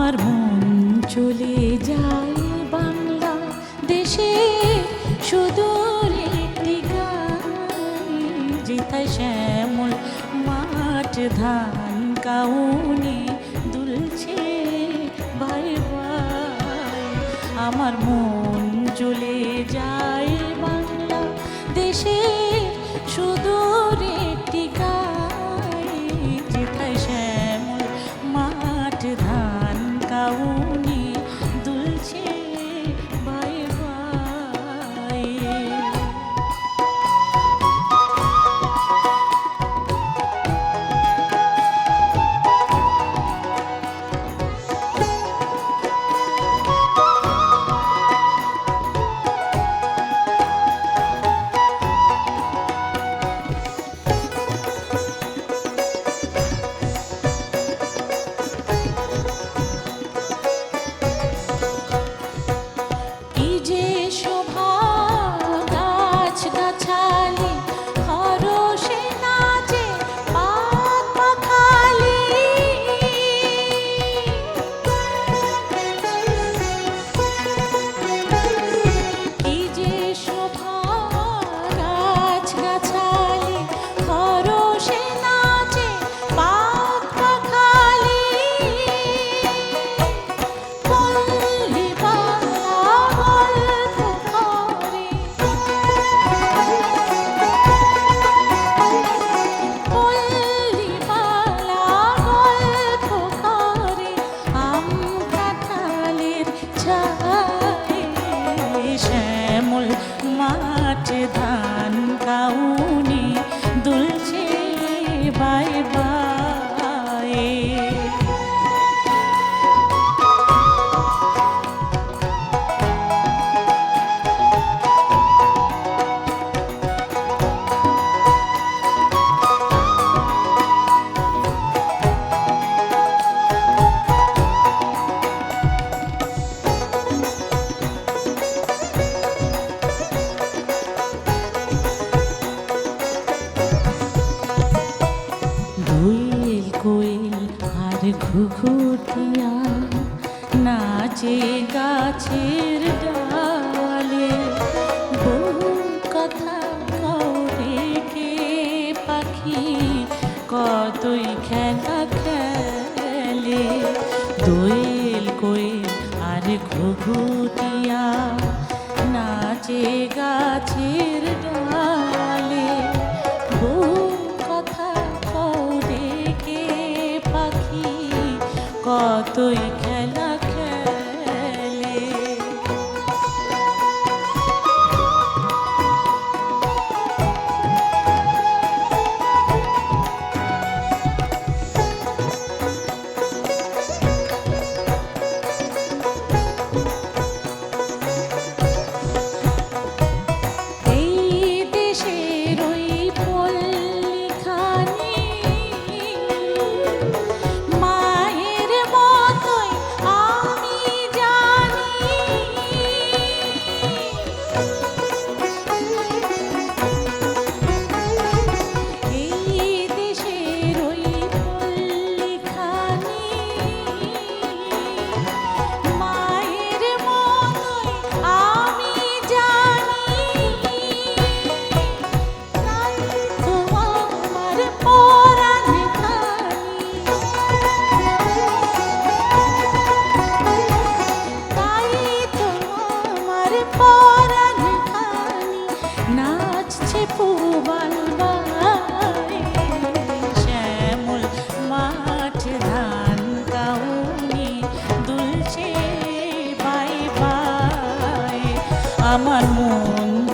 আমার মন চলে যায় বাংলা দেশে। সুদূর একটি যেথায় শ্যামল মাঠ ধান কাউনি দুলছে ভাই ভাই আমার মন চলে যায় বাংলা দেশে। সুদূর bye bye ঘুঘুটিয়া নাচে গাছের ডালে। বহু কথা কে পাখি, কতই খেলা খেলে। দোয়েল কোয়েল আর ঘুঘুটিয়া নাচে গাছের আমার মন